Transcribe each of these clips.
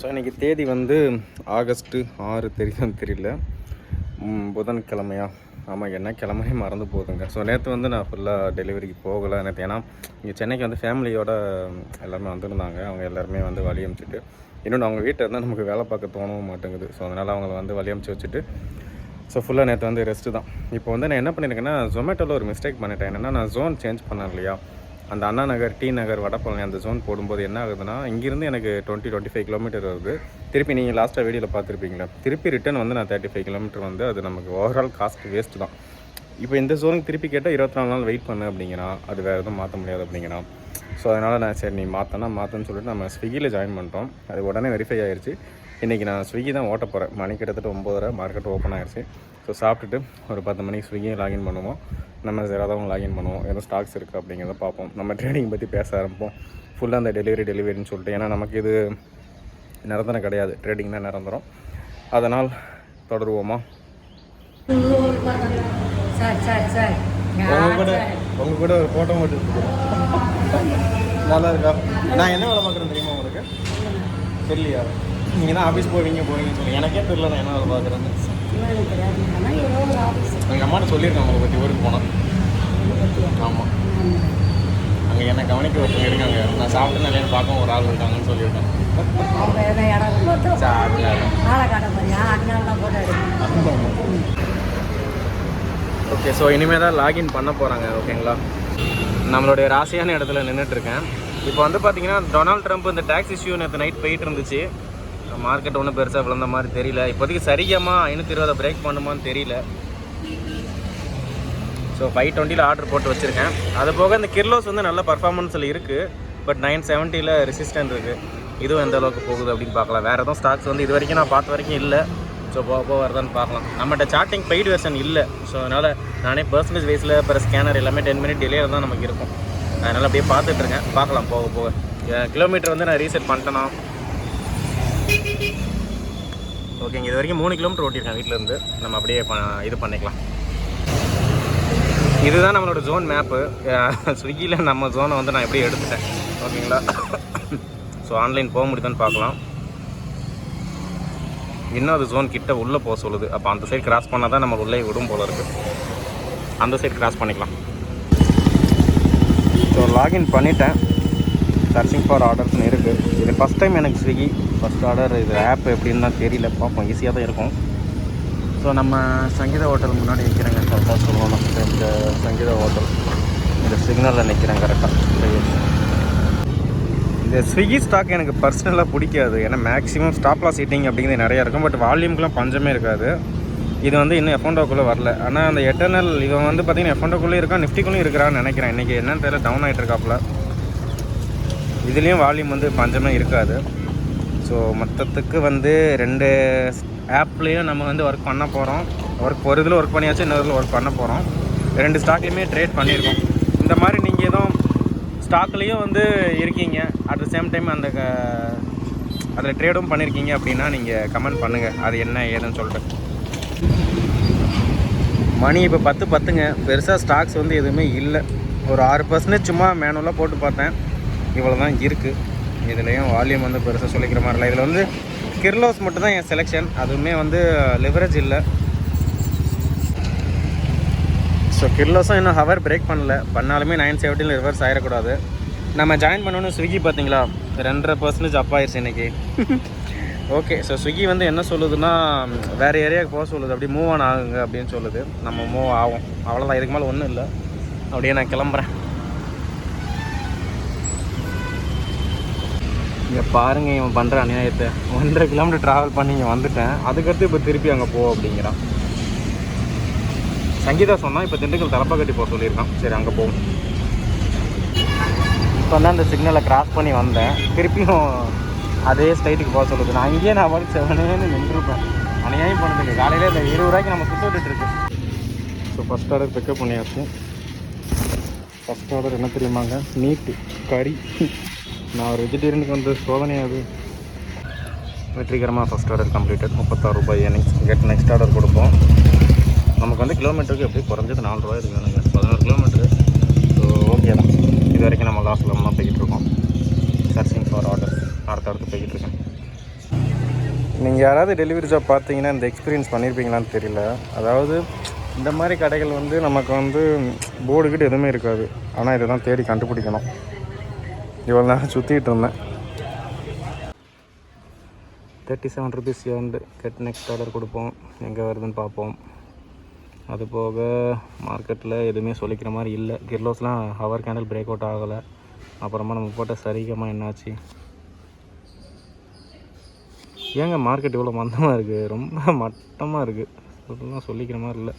So இன்றைக்கி தேதி வந்து ஆகஸ்ட்டு ஆறு தெரியும் தெரியல. புதன்கிழமையா? ஆமாம் என்ன கிழமையே மறந்து போகுதுங்க ஸோ நேற்று வந்து நான் ஃபுல்லாக டெலிவரிக்கு போகலை நேற்று ஏன்னா இங்கே சென்னைக்கு வந்து ஃபேமிலியோட எல்லாருமே வந்திருந்தாங்க. அவங்க எல்லாருமே வந்து வழி அமிச்சிட்டு. இன்னொன்று அவங்க வீட்டில் இருந்தால் நமக்கு வேலை பார்க்க தோணவும் மாட்டேங்குது. ஸோ அதனால் அவங்கள வந்து வழி அமிச்சு வச்சுட்டு ஸோ ஃபுல்லாக நேற்று வந்து ரெஸ்ட்டு தான். இப்போ வந்து நான் என்ன பண்ணியிருக்கேன்னா ஜொமேட்டோவில் ஒரு மிஸ்டேக் பண்ணிட்டேன். என்னென்னா நான் ஜோன் சேஞ்ச் பண்ணேன் இல்லையா? அந்த அண்ணா நகர் டி நகர் வடபழனி அந்த ஜோன் போடும்போது என்ன ஆகுதுன்னா இங்கேருந்து எனக்கு டுவெண்ட்டி டுவெண்ட்டி ஃபைவ் கிலோமீட்டர் வருது. திருப்பி நீங்கள் லாஸ்ட்டாக வீடியோவில் பார்த்துருப்பீங்களா? திருப்பி ரிட்டன் வந்து நான் தேர்ட்டி ஃபைவ் கிலோமீட்டர் வந்து அது நமக்கு ஓவரால் காஸ்ட் வேஸ்ட் தான். இப்போ இந்த ஜோனுக்கு திருப்பி கேட்டால் இருபத்தி நாலு நாள் வெயிட் பண்ணு அப்படிங்கிறான் அது வேறு எதுவும் மாற்ற முடியாது அப்படிங்கிறான் ஸோ அதனால் நான் சரி நீ மாற்றினா மாற்றுன்னு சொல்லிட்டு நம்ம ஸ்விக்கியில் ஜாயின் பண்ணிட்டோம். அது உடனே வெரிஃபை ஆயிடுச்சு இன்றைக்கி நான் ஸ்விக்கி தான் ஓட்ட போகிறேன் மணி கிட்டத்தட்ட ஒம்போதரை மார்க்கெட் ஓப்பன் ஆயிடுச்சு ஸோ சாப்பிட்டுட்டு ஒரு பத்து மணிக்கு ஸ்விக்கியை லாகின் பண்ணுவோம். நம்ம ஜெராதாவும் லாகின் பண்ணுவோம். எதுவும் ஸ்டாக்ஸ் இருக்குது அப்படிங்கிறத பார்ப்போம். நம்ம ட்ரேடிங் பற்றி பேச ஆரம்பிப்போம். ஃபுல்லாக அந்த டெலிவரி டெலிவரின்னு சொல்லிட்டு. ஏன்னா நமக்கு இது நிரந்தரம் கிடையாது. ட்ரேடிங் தான் நிரந்தரம். அதனால் தொடருவோமா? உங்க கூட உங்க கூட ஒரு ஃபோட்டோ மட்டும் நல்லா இருக்கா? நான் என்ன வேலை பார்க்குறேன் தெரியுமா உங்களுக்கு? தெரியலையா? நீங்கள் தான் ஆஃபீஸ் போவீங்க போவீங்கன்னு சொல்லி. எனக்கே தெரியல நான் என்ன வேலை பார்க்குறேன்னு. தெரியாது ஆனால் ஏதோ ஒரு ஆஃபீஸ் எங்கள் அம்மாட்ட சொல்லியிருக்கேன் உங்களை பற்றி ஊருக்கு போனோம் ஆமாம் அங்கே என்ன கவனிக்க ஒருத்தவங்க இருக்காங்க. நான் சாப்பிட்டு நிறைய பார்க்க ஒரு ஆள் இருக்காங்கன்னு சொல்லியிருக்கேன் ஓகே ஸோ இனிமேல் தான் லாகின் பண்ண போகிறாங்க ஓகேங்களா நம்மளுடைய ராசியான இடத்துல நின்றுட்டுருக்கேன் இப்போ வந்து பார்த்தீங்கன்னா டொனால்ட் ட்ரம்ப் இந்த டேக்ஸ் இஷ்யூ நேற்று நைட் போயிட்டு இருந்துச்சு. மார்க்கெட் ஒன்றும் பெருசாக விழுந்த மாதிரி தெரியல. இப்போதைக்கு சரியாமா? ஐநூற்றி இருபதை பிரேக் பண்ணுமான்னு தெரியல. ஸோ ஃபைவ் டுவெண்ட்டியில் ஆர்டர் போட்டு வச்சுருக்கேன். அது போக இந்த கிர்லோஸ் வந்து நல்ல பர்ஃபார்மன்ஸில் இருக்குது பட் நைன் செவன்ட்டியில் ரெசிஸ்டன்ட் இருக்குது இதுவும் எந்த அளவுக்கு போகுது அப்படின்னு பார்க்கலாம். வேறு எதுவும் ஸ்டாக்ஸ் வந்து இது வரைக்கும் நான் பார்த்த வரைக்கும் இல்லை. ஸோ போக போக வருதான்னு பார்க்கலாம். நம்மகிட்ட சார்ட்டிங் பெய்டு வெர்ஷன் இல்லை. ஸோ அதனால் நானே பர்சன்டேஜ் வைஸில் பிற ஸ்கேனர் எல்லாமே டென் மினிட் டிலேயில் தான் நமக்கு இருக்கும். அதனால் அப்படியே பார்த்துட்ருக்கேன் பார்க்கலாம் போக போக. கிலோமீட்டர் வந்து நான் ரீசெட் பண்ணிட்டேனா? ஓகேங்க இது வரைக்கும் மூணு கிலோமீட்டர் ஓட்டியிருக்கேன் வீட்டிலேருந்து நம்ம அப்படியே இது பண்ணிக்கலாம். இதுதான் நம்மளோட ஜோன் மேப்பு ஸ்விக்கியில் நம்ம ஜோனை வந்து நான் எப்படி எடுத்துட்டேன். ஓகேங்களா ஸோ ஆன்லைன் போக முடியுதான்னு பார்க்கலாம். இன்னும் அது ஜோன் கிட்ட உள்ளே போக சொல்லுது. அப்போ அந்த சைடு கிராஸ் பண்ணால் தான் நம்ம உள்ளே விடும் போல இருக்குது அந்த சைடு கிராஸ் பண்ணிக்கலாம். ஸோ லாகின் பண்ணிட்டேன். சர்ச்சிங் ஃபார் ஆர்டர்ஸ்னு இருக்குது இது ஃபஸ்ட் டைம் எனக்கு ஸ்விக்கி ஃபஸ்ட் ஆர்டர் இது ஆப் எப்படின்னு தான் தெரியல. பார்ப்போம். ஈஸியாக தான் இருக்கும். ஸோ நம்ம சங்கீதா ஹோட்டல் முன்னாடி நிற்கிறேங்க கரெக்டாக சொல்லணும் இந்த சங்கீதா ஹோட்டல் இந்த சிக்னலில் நிற்கிறேன் கரெக்டாக இந்த ஸ்விக்கி ஸ்டாக் எனக்கு பர்சனலாக பிடிக்காது. ஏன்னா மேக்ஸிமம் ஸ்டாப் சீட்டிங் அப்படிங்கிறது நிறையா இருக்கும். பட் வால்யூம்க்குலாம் பஞ்சமே இருக்காது. இது வந்து இன்னும் எஃபோண்டோக்குள்ளே வரல. ஆனால் அந்த எட்டர்னல் இவன் வந்து பார்த்தீங்கன்னா எஃபோண்டோக்குள்ளே இருக்கான் நிஃப்டிக்குள்ளேயும் இருக்கிறான்னு நினைக்கிறேன். இன்றைக்கி என்னன்னு தெரியல. டவுன் ஆகிட்டு இருக்காப்புல. இதுலேயும் வால்யூம் வந்து பஞ்சமே இருக்காது. ஸோ மொத்தத்துக்கு வந்து ரெண்டு ஆப்லேயும் நம்ம வந்து ஒர்க் பண்ண போகிறோம் ஒர்க் ஒரு இதில் ஒர்க் பண்ணியாச்சு இன்னொரு இதில் ஒர்க் பண்ண போகிறோம் ரெண்டு ஸ்டாக்லேயுமே ட்ரேட் பண்ணியிருக்கோம் இந்த மாதிரி நீங்கள் எதுவும் ஸ்டாக்லேயும் வந்து இருக்கீங்க. அட் த சேம் டைம் அந்த அதில் ட்ரேடும் பண்ணியிருக்கீங்க அப்படின்னா நீங்கள் கமெண்ட் பண்ணுங்கள் அது என்ன ஏதுன்னு சொல்லிட்டு. மணி இப்போ பத்து பத்துங்க. பெருசாக ஸ்டாக்ஸ் வந்து எதுவுமே இல்லை. ஒரு ஆறு பர்சன்டேஜ் சும்மா மேனுவலாக போட்டு பார்த்தேன். இவ்வளோ தான் இருக்குது இதுலேயும் வால்யூம் வந்து பெருசாக சொல்லிக்கிற மாதிரி இல்லை. இதில் வந்து கிர்லோஸ் மட்டும் தான் என் செலெக்ஷன் அதுவுமே வந்து லிவரேஜ் இல்லை. ஸோ கிர்லோஸும் இன்னும் ஹவர் பிரேக் பண்ணல. பண்ணாலுமே நைன் செவன்ட்டியில் ரிவர்ஸ் ஆகிடக்கூடாது நம்ம ஜாயின் பண்ணணும் ஸ்விக்கி பார்த்தீங்களா? ரெண்டரை பர்சன்டேஜ் அப் ஆயிடுச்சு இன்னைக்கு. ஓகே ஸோ ஸ்விக்கி வந்து என்ன சொல்லுதுன்னா வேறு ஏரியாவுக்கு போக சொல்லுது. அப்படி மூவ் ஆன் ஆகுங்க அப்படின்னு சொல்லுது. நம்ம மூவ் ஆகும். அவ்வளோதான் இதுக்கு மேலே ஒன்றும் இல்லை. அப்படியே நான் கிளம்புறேன். இங்கே பாருங்க இவன் பண்ணுற அநியாயத்தை. ஒன்றரை கிலோமீட்டர் ட்ராவல் பண்ணி இங்கே வந்துட்டேன். அதுக்கடுத்து இப்போ திருப்பி அங்கே போ அப்படிங்கிறான். சங்கீதா சொன்னால் இப்போ திண்டுக்கல் தலப்பாக்கட்டி போக சொல்லியிருக்கான். சரி அங்கே போவோம். இப்போ வந்து அந்த சிக்னலை கிராஸ் பண்ணி வந்தேன். திருப்பியும் அதே ஸ்ட்ரைட்டுக்கு போக சொல்லுது. நான் அங்கேயே நான் பாட்டு செவனேன்னு நின்றுருப்பேன். அநியாயம் பண்ணுதுங்க காலையில் இந்த இருபது ரூபாய்க்கு நம்ம சுத்த விட்டுட்டு ஸோ ஃபஸ்ட் ஆர்டர் பிக்கப் பண்ணியாச்சு. ஃபஸ்ட் ஆர்டர் என்ன தெரியுமாங்க? நீட்டு கறி நான் ஒரு வெஜிடேரியனுக்கு வந்து சோதனை அது. வெற்றிகரமாக ஃபஸ்ட் ஆர்டர் கம்ப்ளீட்டட் முப்பத்தாறு ரூபாய் நெக்ஸ்ட் கெட் நெக்ஸ்ட் ஆர்டர் கொடுப்போம். நமக்கு வந்து கிலோமீட்டருக்கு எப்படி குறைஞ்சது நாலு ரூபாய் இருக்கு எனக்கு பதினோரு கிலோமீட்டரு ஸோ ஓகே தான். இது வரைக்கும் நம்ம லாஸ்ட்டில் லெவலாக போய்கிட்டு இருக்கோம். சர்ச்சிங் ஃபார் ஆர்டர் அடுத்தடுத்து போய்கிட்டு இருக்கேன். நீங்கள் யாராவது டெலிவரி ஜாப் பார்த்தீங்கன்னா இந்த எக்ஸ்பீரியன்ஸ் பண்ணியிருப்பீங்களான்னு தெரியல. அதாவது இந்த மாதிரி கடைகள் வந்து நமக்கு வந்து போர்டு எதுவுமே இருக்காது. ஆனால் இதை தான் தேடி கண்டுபிடிக்கணும். இவ்வளோ நேரம் சுற்றிட்டு இருந்தேன். Thirty seven rupees and get next order கொடுப்போம். எங்கே வருதுன்னு பார்ப்போம். அது போக மார்க்கெட்டில் எதுவுமே சொல்லிக்கிற மாதிரி இல்லை. கிர்லோஸ்லாம் ஹவர் கேண்டில் பிரேக் அவுட் ஆகலை. அப்புறமா நம்ம போட்ட சரிகமாக என்னாச்சு? ஏங்க மார்க்கெட் இவ்வளோ மந்தமாக இருக்குது ரொம்ப மட்டமாக இருக்குது இதெல்லாம் சொல்லிக்கிற மாதிரி இல்லை.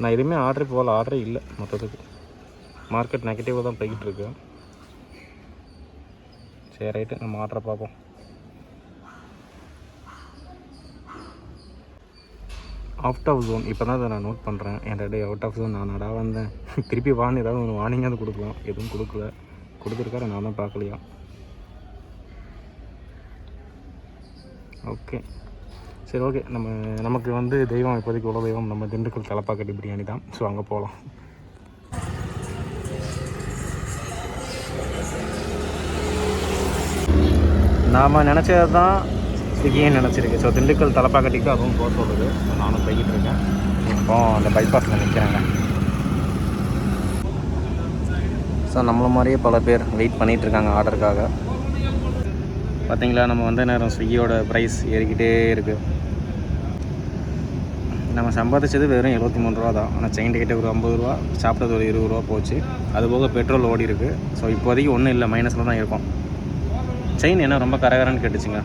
நான் எதுவுமே ஆர்டரே போகல ஆர்டரே இல்லை மொத்தத்துக்கு. மார்க்கெட் நெகட்டிவாக தான் போய்கிட்டு இருக்கேன் சரி ரைட்டு. நம்ம ஆர்டரை பார்ப்போம். அவுட் ஆஃப் ஜோன் இப்போ தான் அதை நான் நோட் பண்ணுறேன் என் டே அவுட் ஆஃப் ஜோன் நான் நடா வந்தேன். திருப்பி வான்னு ஏதாவது ஒரு வார்னிங்காவது கொடுக்கலாம். எதுவும் கொடுக்கல. கொடுத்துருக்காரு நான் தான் பார்க்கலையா? ஓகே சரி ஓகே நம்ம நமக்கு வந்து தெய்வம் இப்போதைக்கு உள்ள தெய்வம் நம்ம திண்டுக்கல் தலப்பாக்கட்டி பிரியாணி தான். ஸோ அங்கே போகலாம் நாம் நினச்சது தான் ஸ்விக்கியும் நினச்சிருக்கு. ஸோ திண்டுக்கல் தலப்பாக்கட்டிக்கு அதுவும் போக சொல்லுது. நானும் போய்கிட்டு இருக்கேன். இப்போ அந்த பைபாஸில் நிற்கிறேங்க ஸோ நம்மள மாதிரியே பல பேர் வெயிட் பண்ணிகிட்ருக்காங்க ஆர்டருக்காக. பார்த்தீங்களா நம்ம வந்த நேரம் ஸ்விக்கியோட ப்ரைஸ் ஏறிக்கிட்டே இருக்குது நம்ம சம்பாதிச்சது வெறும் எழுபத்தி மூணு ரூபா தான். ஆனால் செயின் டிக்கெட்டு ஒரு ஐம்பது ரூபா சாப்பிட்டது ஒரு இருபது ரூபா போச்சு. அது போக பெட்ரோல் ஓடி இருக்குது ஸோ இப்போதைக்கு ஒன்றும் இல்லை மைனஸில் தான் இருக்கும். செயின் என்ன ரொம்ப கரகரன்னு கேட்டுச்சுங்க.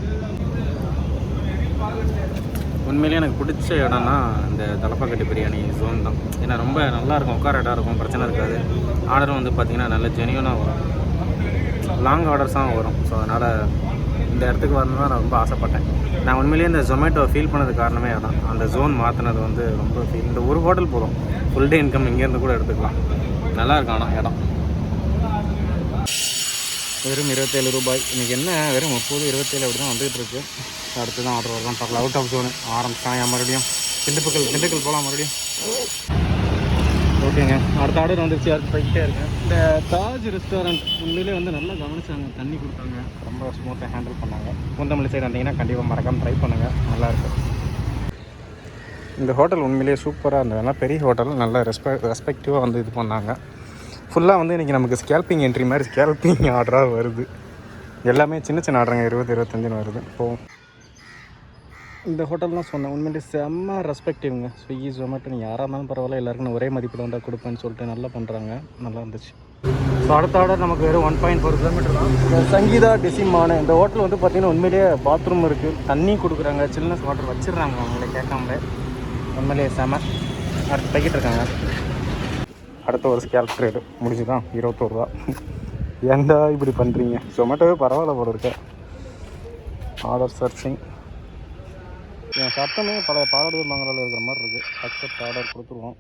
உண்மையிலேயே எனக்கு பிடிச்ச இடம்னா இந்த தலப்பாக்கட்டு பிரியாணி ஜோன் தான். ஏன்னா ரொம்ப நல்லாயிருக்கும் உட்கார இடம் இருக்கும் பிரச்சனை இருக்காது. ஆர்டரும் வந்து பார்த்திங்கன்னா நல்ல ஜெனியூனாக வரும். லாங் ஆர்டர்ஸாக வரும். ஸோ அதனால் இந்த இடத்துக்கு வரணும் தான் நான் ரொம்ப ஆசைப்பட்டேன். நான் உண்மையிலேயே இந்த ஜொமேட்டோ ஃபீல் பண்ணது காரணமே அதான். அந்த ஜோன் மாற்றினது வந்து ரொம்ப ஃபீல் இந்த ஒரு ஹோட்டல் போதும். ஃபுல் டே இன்கம் இங்கேருந்து கூட எடுத்துக்கலாம். நல்லா இருக்கும் ஆனால் இடம். வெறும் இருபத்தேழு ரூபாய். இன்றைக்கி என்ன? வெறும் முப்பது இருபத்தேழு அப்படி தான் வந்துகிட்டு இருக்கு அடுத்து தான் ஆர்டர் வரலாம் பார்க்கலாம் அவுட் ஆஃப் ஜோனு ஆரம்பிச்சான் மறுபடியும். திண்டுக்கல் திண்டுக்கல் போகலாம் மறுபடியும். ஓகேங்க. அடுத்த ஆர்டர் வந்துருச்சு. யாருக்கு போய்கிட்டே இருக்கேன். இந்த தாஜ் ரெஸ்டாரண்ட் உண்மையிலே வந்து நல்லா கவனிச்சாங்க. தண்ணி கொடுத்தாங்க. ரொம்ப ஸ்மூத்தாக ஹேண்டில் பண்ணாங்க. குந்தமல்லி சைடு வந்தீங்கன்னா கண்டிப்பாக மறக்காமல் ட்ரை பண்ணுங்கள் நல்லாயிருக்கும் இந்த ஹோட்டல் உண்மையிலேயே சூப்பராக இருந்தது நல்லா பெரிய ஹோட்டல் நல்லா ரெஸ்பெக்ட் ரெஸ்பெக்டிவாக வந்து இது பண்ணாங்க. ஃபுல்லாக வந்து இன்றைக்கி நமக்கு ஸ்கேல்பிங் என்ட்ரி மாதிரி ஸ்கேல்பிங் ஆர்டராக வருது. எல்லாமே சின்ன சின்ன ஆர்டருங்க இருபது இருபத்தஞ்சுன்னு வருது. இப்போது இந்த ஹோட்டல்லாம் சொன்னேன். உண்மையிலே செம்ம ரெஸ்பெக்டிவ்ங்க ஸ்விக்கி ஜொமேட்டோ நீங்கள் யாராக இருந்தாலும் பரவாயில்ல. எல்லாருக்கும் ஒரே மதிப்பில் வந்தால் கொடுப்பேன்னு சொல்லிட்டு நல்லா பண்ணுறாங்க நல்லா இருந்துச்சு. ஸோ அடுத்த ஆர்டர் நமக்கு வெறும் ஒன் பாயிண்ட் ஃபோர் கிலோமீட்டர் தான். சங்கீதா டிசிமான இந்த ஹோட்டல் வந்து பார்த்திங்கன்னா உண்மையிலேயே பாத்ரூம் இருக்குது தண்ணி கொடுக்குறாங்க. சில்னஸ் வாட்டர் வச்சிடுறாங்க அவங்கள கேட்காமலே. உண்மையிலேயே செம. அடுத்து தைக்கிட்டு இருக்காங்க. அடுத்த ஒரு ஸ்கேல்ப் ரேட்டு முடிஞ்சுதான் இருபத்தோரு ரூபா ஏன்டா இப்படி பண்ணுறீங்க ஜொமேட்டோவே பரவாயில்ல போல இருக்க. ஆர்டர் சர்ச்சிங் என் சட்டமே பழைய பாலாடு மங்கலில் இருக்கிற மாதிரி இருக்குது அக்செப்ட் ஆர்டர் கொடுத்துருவோம்.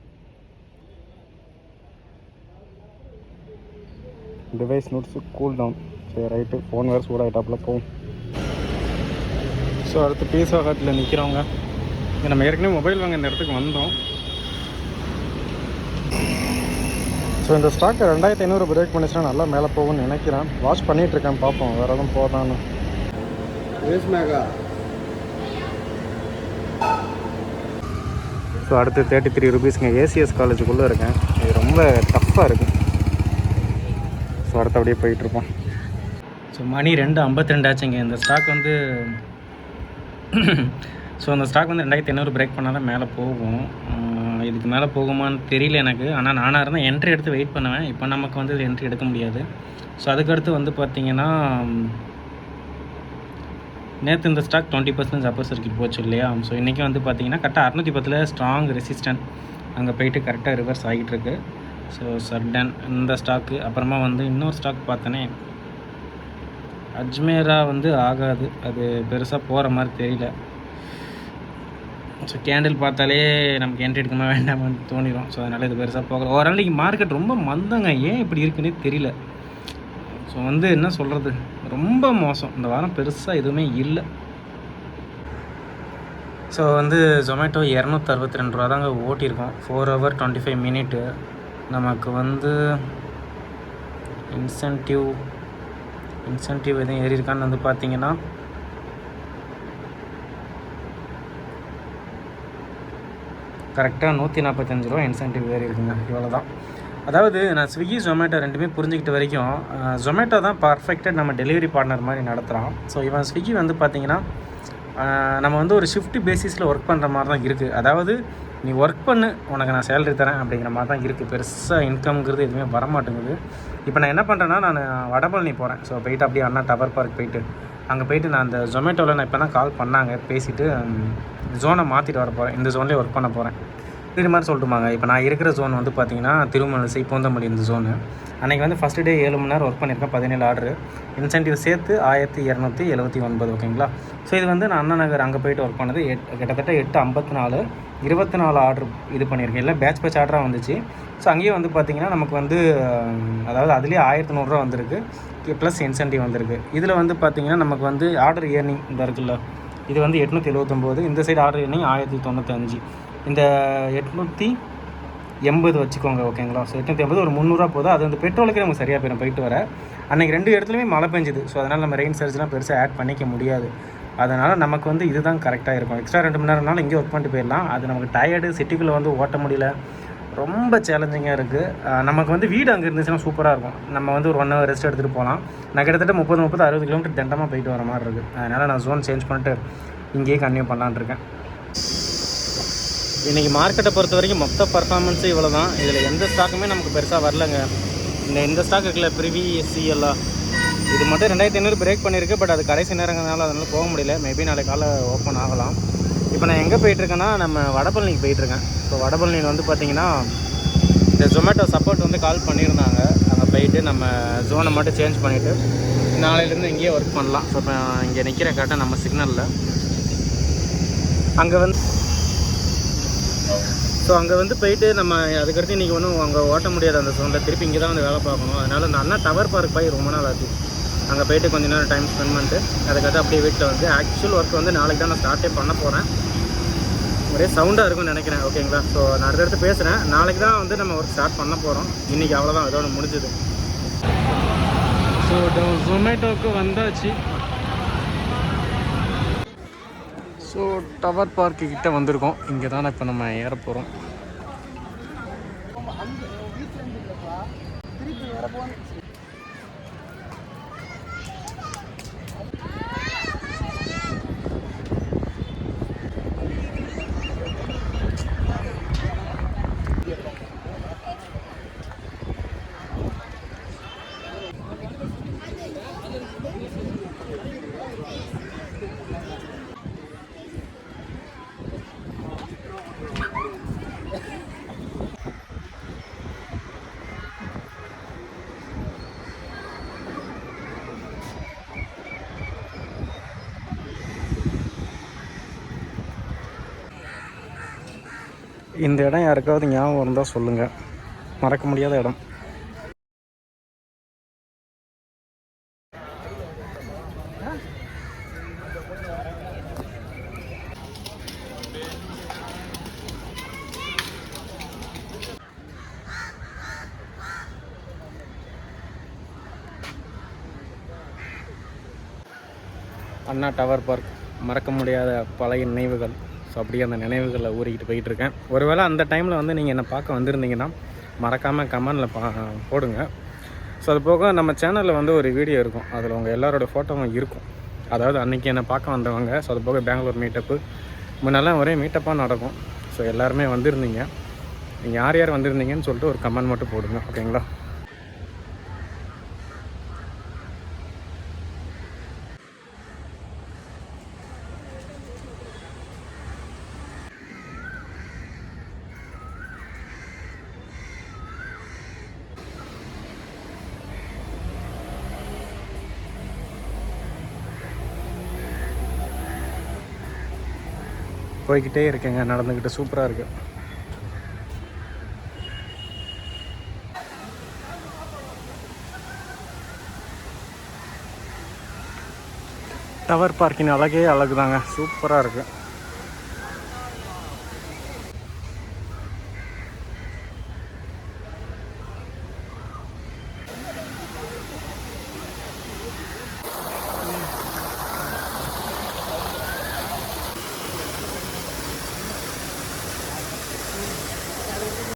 டிவைஸ் நோட்ஸு கூல் டவுன் சரி ரைட்டு ஃபோன் வேறு சூடாகிட்டாப்பில் போகும் ஸோ அடுத்து பீஸா ஹாட்டில் நிற்கிறவங்க நம்ம ஏற்கனவே மொபைல் வாங்க இந்த இடத்துக்கு வந்தோம். ஸோ இந்த ஸ்டாக்கை ரெண்டாயிரத்தி ஐநூறு பிரேக் பண்ணிச்சுன்னா நல்லா மேலே போகும்னு நினைக்கிறேன். வாட்ச் பண்ணிகிட்டு இருக்கேன் பார்ப்போம். வேறு எதுவும் போதான்னு ஸோ அடுத்து தேர்ட்டி த்ரீ ருபீஸ்ங்க ஏசிஎஸ் காலேஜுக்குள்ளே இருக்கேன். இது ரொம்ப டஃப்பாக இருக்குது ஸோ அடுத்து அப்படியே போயிட்டுருப்போம். ஸோ மணி ரெண்டு ஐம்பத்தி ரெண்டு ஆச்சுங்க. இந்த ஸ்டாக் வந்து ஸோ அந்த ஸ்டாக் வந்து ரெண்டாயிரத்தி ஐநூறு பிரேக் பண்ணால் தான் மேலே போகும். இதுக்கு மேலே போகுமான்னு தெரியல எனக்கு. ஆனால் நானாக இருந்தால் என்ட்ரி எடுத்து வெயிட் பண்ணுவேன். இப்போ நமக்கு வந்து என்ட்ரி எடுக்க முடியாது. ஸோ அதுக்கடுத்து வந்து பார்த்திங்கன்னா நேற்று இந்த stock twenty percentage upper circuit போச்சு இல்லையா? ஸோ இன்றைக்கி வந்து பார்த்தீங்கன்னா கரெக்டாக அறுநூற்றி பத்தில் ஸ்ட்ராங் ரெசிஸ்டன்ட் அங்கே போயிட்டு கரெக்டாக ரிவர்ஸ் ஆகிட்டு இருக்கு ஸோ சர்டன் இந்த ஸ்டாக்கு அப்புறமா வந்து இன்னொரு ஸ்டாக் பார்த்தனே. அஜ்மேரா வந்து ஆகாது. அது பெருசாக போகிற மாதிரி தெரியல. ஸோ கேண்டில் பார்த்தாலே நமக்கு என்ட்ரி எடுக்கமா வேண்டாமான்னு தோணிடும் ஸோ அதனால் இது பெருசாக போகல. ஓரளவு இன்றைக்கி மார்க்கெட் ரொம்ப மந்தங்க. ஏன் இப்படி இருக்குன்னே தெரியல. ஸோ வந்து என்ன சொல்கிறது ரொம்ப மோசம். இந்த வாரம் பெருசாக எதுவுமே இல்லை. ஸோ வந்து ஜொமேட்டோ இரநூத்தறுபத்தி ரெண்டு ரூபா தாங்க ஓட்டியிருக்கோம். Four hour twenty five minute நமக்கு வந்து இன்சென்டிவ் இன்சென்டிவ் எதுவும் ஏறியிருக்கான்னு வந்து பார்த்தீங்கன்னா கரெக்டாக நூற்றி நாற்பத்தஞ்சு ரூபா இன்சென்டிவ் ஏறி இருக்குங்க. இவ்வளோ தான் அதாவது நான் ஸ்விக்கி ஜொமேட்டோ ரெண்டுமே புரிஞ்சுக்கிட்ட வரைக்கும் ஜொமேட்டோ தான் பர்ஃபெக்டாக நம்ம டெலிவரி பார்ட்னர் மாதிரி நடத்துகிறான் ஸோ இவன் ஸ்விக்கி வந்து பார்த்திங்கன்னா நம்ம வந்து ஒரு ஷிஃப்ட் பேசிஸில் ஒர்க் பண்ணுற மாதிரி தான் இருக்குது அதாவது நீ ஒர்க் பண்ணு உனக்கு நான் சேலரி தரேன் அப்படிங்கிற மாதிரி தான் இருக்குது பெருசாக இன்கம்ங்கிறது எதுவுமே வர மாட்டேங்குது இப்போ நான் என்ன பண்ணுறேன்னா நான் வடபழனி போகிறேன் ஸோ போயிட்டு அப்படியே அண்ணா டவர் பார்க் போயிட்டு அங்கே போயிட்டு நான் அந்த ஜொமேட்டோவில் நான் இப்போ தான் கால் பண்ணாங்க பேசிவிட்டு ஜோனை மாற்றிட்டு வர போகிறேன் இந்த ஜோன்லேயே ஒர்க் பண்ண போகிறேன் இது மாதிரி சொல்லட்டுமாங்க. இப்போ நான் இருக்கிற ஜோன் வந்து பார்த்தீங்கன்னா திருமணசை பூந்தமல்லி இந்த ஜோனு அன்றைக்கி வந்து ஃபஸ்ட்டு டே ஏழு மணி நேரம் ஒர்க் பண்ணியிருக்கேன் பதினேழு ஆர்டரு இன்சென்டிவ் சேர்த்து ஆயிரத்தி இரநூத்தி எழுபத்தி ஒன்பது ஓகேங்களா ஸோ இது வந்து நான் அண்ணா நகர் அங்கே போயிட்டு ஒர்க் பண்ணது எட் கிட்டத்தட்ட எட்டு ஐம்பத்தி நாலு இருபத்தி நாலு ஆர்டர் இது பண்ணியிருக்கேன். இல்லை பேட்ச் பேட்ச் ஆர்டராக வந்துச்சு. ஸோ அங்கேயே வந்து பார்த்திங்கன்னா நமக்கு வந்து அதாவது அதுலேயே ஆயிரத்தி நூறுரூவா வந்திருக்கு. ப்ளஸ் இன்சென்டிவ் வந்திருக்கு. இதில் வந்து பார்த்திங்கன்னா நமக்கு வந்து ஆர்டர் ஏர்னிங் இந்த இருக்குல்ல. இது வந்து எட்நூற்றி எழுபத்தொம்போது இந்த சைடு ஆர்டர் ஏர்னிங் ஆயிரத்தி தொண்ணூத்தஞ்சு. இந்த எட்நூற்றி எண்பது வச்சுக்கோங்க ஓகேங்களா? ஸோ எட்நூற்றி எண்பது ஒரு முந்நூறுரூவா போதும் அது வந்து பெட்ரோலுக்கு நமக்கு சரியாக போயிடும் போயிட்டு வர. அன்றைக்கி ரெண்டு இடத்துலையுமே மழை பெஞ்சுது. ஸோ அதனால் நம்ம ரெயின் சர்ஜ்லாம் பெருசாக ஆட் பண்ணிக்க முடியாது. அதனால் நமக்கு வந்து இதுதான் கரெக்டாக இருக்கும். எக்ஸ்ட்ரா ரெண்டு மணி நேரம்னாலும் இங்கே ஒர்க் பண்ணிட்டு போயிடலாம். அது நமக்கு டயர்டு சிட்டிக்குள்ளே வந்து ஓட்ட முடியல. ரொம்ப சேலஞ்சிங்காக இருக்குது நமக்கு வந்து வீடு அங்கே இருந்துச்சுன்னா சூப்பராக இருக்கும். நம்ம வந்து ஒரு ஒன் ஹவர் ரெஸ்ட் எடுத்துகிட்டு போகலாம். நான் கிட்டத்தட்ட முப்பது முப்பது அறுபது கிலோமீட்டர் தண்டமாக போயிட்டு வர மாதிரி இருக்குது அதனால் நான் ஜோன் சேஞ்ச் பண்ணிட்டு இங்கேயே கன்டினியூ பண்ணலான்னு இருக்கேன். இன்றைக்கி மார்க்கெட்டை பொறுத்த வரைக்கும் மொத்த பர்ஃபார்மன்ஸு இவ்வளோ தான் இதில் எந்த ஸ்டாக்குமே நமக்கு பெருசாக வரலங்க. இந்த இந்த ஸ்டாக் இருக்குல்ல ப்ரிவி எல்லாம் இது மட்டும் ரெண்டாயிரத்தி ஐநூறு பிரேக் பண்ணியிருக்கு பட் அது கடைசி நேரங்கிறதுனால அதனால் போக முடியல. மேபி நாளை காலை ஓப்பன் ஆகலாம். இப்போ நான் எங்கே போயிட்டுருக்கேன்னா நம்ம வடபழனிக்கு போயிட்டுருக்கேன். ஸோ வடபழனியில் வந்து பார்த்திங்கன்னா இந்த ஜொமேட்டோ சப்போர்ட் வந்து கால் பண்ணியிருந்தாங்க. அங்கே போயிட்டு நம்ம ஜோனை மட்டும் சேஞ்ச் பண்ணிவிட்டு நாளையிலேருந்து இங்கேயே ஒர்க் பண்ணலாம். ஸோ இப்போ இங்கே நிற்கிற கரெக்டாக நம்ம சிக்னலில் அங்கே வந்து ஸோ அங்கே வந்து போயிட்டு நம்ம அதுக்கடுத்து இன்றைக்கி ஒன்றும் அங்கே ஓட்ட முடியாது அந்த சவுண்டில் திருப்பி இங்கே தான் வந்து வேலை பார்க்கணும். அதனால் அந்த அண்ணா டவர் பார்க் போய் ரொம்ப நாள் ஆச்சு. அங்கே போயிட்டு கொஞ்ச நேரம் டைம் ஸ்பெண்ட் பண்ணிட்டு அதுக்கடுத்து அப்படியே வீட்டில் வந்து ஆக்சுவல் ஒர்க் வந்து நாளைக்கு தான் நான் ஸ்டார்ட்டே பண்ண போகிறேன் ஒரே சவுண்டாக இருக்கும்னு நினைக்கிறேன் ஓகேங்களா ஸோ நான் அடுத்தடுத்து பேசுகிறேன் நாளைக்கு தான் வந்து நம்ம ஒர்க் ஸ்டார்ட் பண்ண போகிறோம் இன்றைக்கி அவ்வளோதான் இதோட முடிஞ்சுது. ஸோ ஜொமேட்டோவுக்கு வந்தாச்சு. ஸோ டவர் பார்க்கு கிட்டே வந்திருக்கோம். இங்கே தான் இப்போ நம்ம ஏற போகிறோம் இந்த இடம் யாருக்காவது ஞாபகம் இருந்தால் சொல்லுங்கள் மறக்க முடியாத இடம். அண்ணா டவர் பார்க் மறக்க முடியாத பழைய நினைவுகள். ஸோ அப்படியே அந்த நினைவுகளை ஊறிக்கிட்டு போயிட்டு இருக்கேன் ஒருவேளை அந்த டைமில் வந்து நீங்கள் என்னை பார்க்க வந்திருந்தீங்கன்னா மறக்காமல் கமெண்டில் பா போடுங்க. ஸோ அது போக நம்ம சேனலில் வந்து ஒரு வீடியோ இருக்கும். அதில் உங்கள் எல்லாரோட ஃபோட்டோவும் இருக்கும். அதாவது அன்றைக்கி என்னை பார்க்க வந்தவங்க ஸோ அது போக பெங்களூர் மீட்டப்பு முன்னெல்லாம் ஒரே மீட்டப்பாக நடக்கும். ஸோ எல்லாருமே வந்திருந்தீங்க. நீங்கள் யார் யார் வந்திருந்தீங்கன்னு சொல்லிட்டு ஒரு கமெண்ட் மட்டும் போடுங்க ஓகேங்களா போய்கிட்டே இருக்கேங்க நடந்துக்கிட்டு சூப்பராக இருக்குது டவர் பார்க்கிங் அழகே அழகு தாங்க சூப்பராக இருக்குது